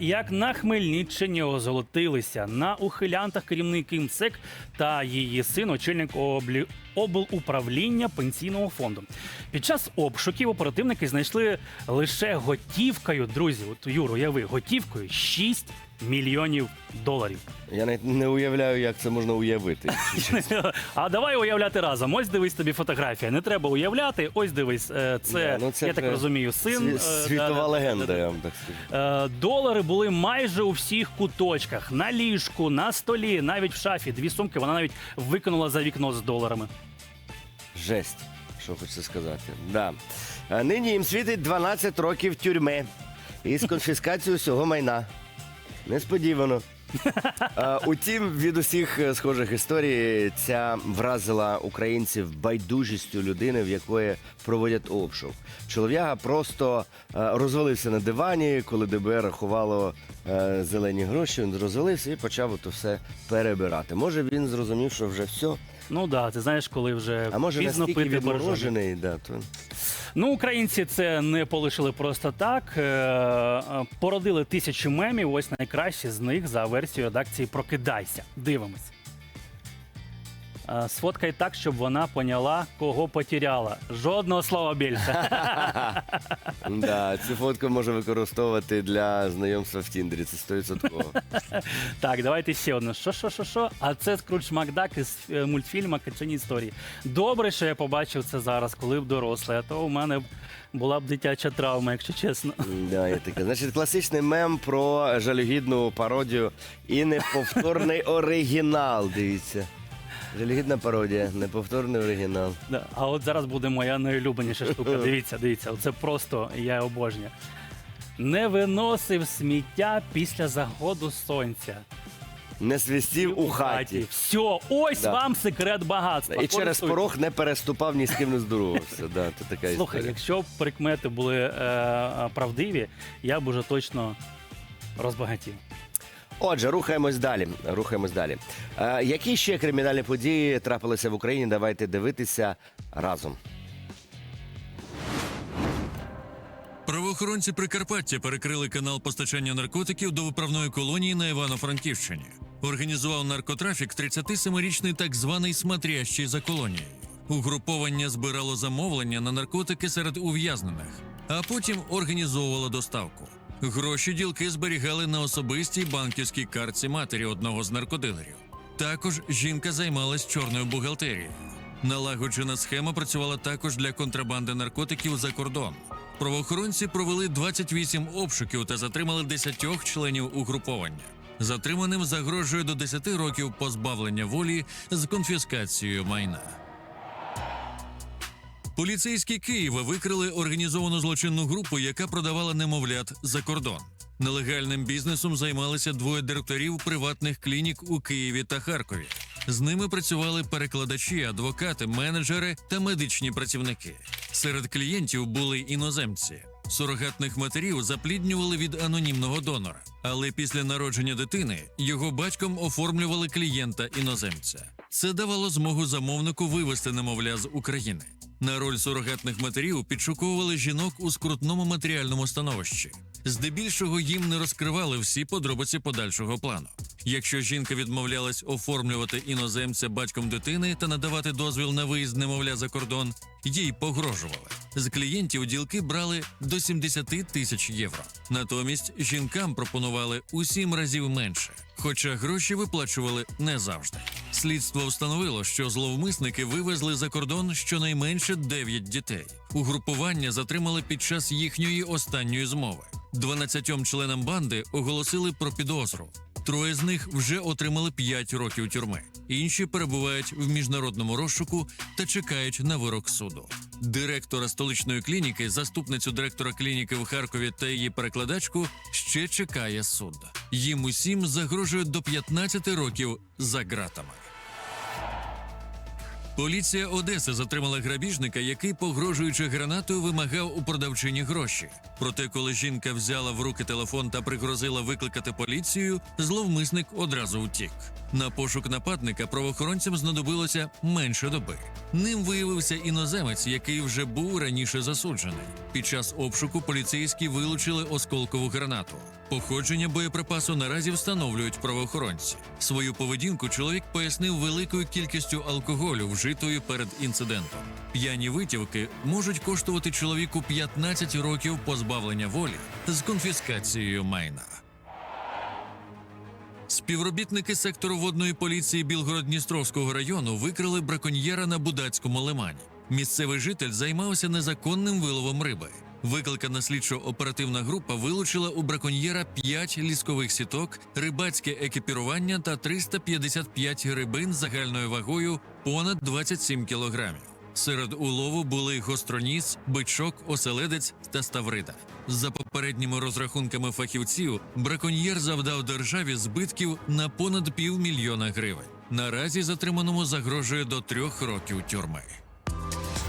Як на Хмельниччині озолотилися. На ухилянтах керівники МСЕК та її син, очільник облі... облуправління пенсійного фонду. Під час обшуків оперативники знайшли лише готівкою, друзі, от Юр, уяви, готівкою 6 мільйонів доларів. Я навіть не уявляю, як це можна уявити. А давай уявляти разом. Ось дивись тобі фотографія. Не треба уявляти. Ось дивись, е, це, Да, ну це я так вже розумію, син. Е, Світова да-да-да-да-да. легенда, я вам так скажу. Е, Долари були майже у всіх куточках: на ліжку, на столі, навіть в шафі. Дві сумки вона навіть викинула за вікно з доларами. Жесть, що хочеться сказати. Да. А нині їм світить 12 років тюрми із конфіскацією всього майна. Несподівано. А, утім, від усіх е, схожих історій ця вразила українців байдужістю людини, в якої проводять обшук. Чолов'яга просто е, розвалився на дивані, коли ДБР рахувало е, зелені гроші. Він розвалився і почав то все перебирати. Може, він зрозумів, що вже все. Ну да, ти знаєш, коли вже А може пізно настільки пити боржомі. відморожений, да, то Ну, українці це не полишили просто так. Е, е, Породили тисячі мемів. Ось найкращі з них за версією редакції Прокидайся. Дивимось. Е, Сфоткай так, щоб вона поняла, кого потеряла. Жодного слова більше. да, цю фотку можна використовувати для знайомства в Тіндері. Це 100%. Так, давайте ще одне. Що, що, що, що? А це Скрудж Макдак із е, мультфільму Качані історії. Добре, що я побачив це зараз, коли б дорослий, а то у мене була б дитяча травма, якщо чесно. Да, є таке. Значить, класичний мем про жалюгідну пародію і неповторний оригінал. Дивіться. Жалюгідна пародія, неповторний оригінал. Да. А от зараз буде моя найулюбленіша штука. Дивіться, дивіться, це просто я обожнюю. Не виносив сміття після заходу сонця. Не свистів у хаті. Все, ось Да. вам секрет багатства. І через Користуйтесь. порог не переступав, ні з ким не здоровався. Да, це така Слухай, історія. якщо б прикмети були е, правдиві, я б уже точно розбагатів. Отже, рухаємось далі. Рухаємось далі. Е, які ще кримінальні події трапилися в Україні? Давайте дивитися разом. Правоохоронці Прикарпаття перекрили канал постачання наркотиків до виправної колонії на Івано-Франківщині. Організував наркотрафік 37-річний так званий смотрящий за колонією. Угруповання збирало замовлення на наркотики серед ув'язнених, а потім організовувало доставку. Гроші ділки зберігали на особистій банківській картці матері одного з наркодилерів. Також жінка займалась чорною бухгалтерією. Налагоджена схема працювала також для контрабанди наркотиків за кордон. Правоохоронці провели 28 обшуків та затримали 10 членів угруповання. Затриманим загрожує до 10 років позбавлення волі з конфіскацією майна. Поліцейські Києва викрили організовану злочинну групу, яка продавала немовлят за кордон. Нелегальним бізнесом займалися двоє директорів приватних клінік у Києві та Харкові. З ними працювали перекладачі, адвокати, менеджери та медичні працівники. Серед клієнтів були іноземці. Сурогатних матерів запліднювали від анонімного донора, але після народження дитини його батьком оформлювали клієнта іноземця. Це давало змогу замовнику вивести немовля з України. На роль сурогатних матерів підшуковували жінок у скрутному матеріальному становищі. Здебільшого їм не розкривали всі подробиці подальшого плану. Якщо жінка відмовлялась оформлювати іноземця батьком дитини та надавати дозвіл на виїзд немовля за кордон, їй погрожували. З клієнтів ділки брали до 70 тисяч євро. Натомість жінкам пропонували у сім разів менше, хоча гроші виплачували не завжди. Слідство встановило, що зловмисники вивезли за кордон щонайменше 9 дітей. Угрупування затримали під час їхньої останньої змови. 12 членам банди оголосили про підозру. Троє з них вже отримали 5 років тюрми. Інші перебувають в міжнародному розшуку та чекають на вирок суду. Директора столичної клініки, заступницю директора клініки в Харкові та її перекладачку ще чекає суд. Їм усім загрожує до 15 років за ґратами. Поліція Одеси затримала грабіжника, який, погрожуючи гранатою, вимагав у продавчині гроші. Проте, коли жінка взяла в руки телефон та пригрозила викликати поліцію, зловмисник одразу втік. На пошук нападника правоохоронцям знадобилося менше доби. Ним виявився іноземець, який вже був раніше засуджений. Під час обшуку поліцейські вилучили осколкову гранату. Походження боєприпасу наразі встановлюють правоохоронці. Свою поведінку чоловік пояснив великою кількістю алкоголю, вжитою перед інцидентом. П'яні витівки можуть коштувати чоловіку 15 років позбавлення волі з конфіскацією майна. Співробітники сектору водної поліції Білгород-Дністровського району викрили браконьєра на Будацькому лимані. Місцевий житель займався незаконним виловом риби. Викликана слідчо-оперативна група вилучила у браконьєра 5 ліскових сіток, рибацьке екіпірування та 355 рибин загальною вагою понад 27 кілограмів. Серед улову були гостроніс, бичок, оселедець та ставрида. За попередніми розрахунками фахівців, браконьєр завдав державі збитків на понад півмільйона гривень. Наразі затриманому загрожує до трьох років тюрми.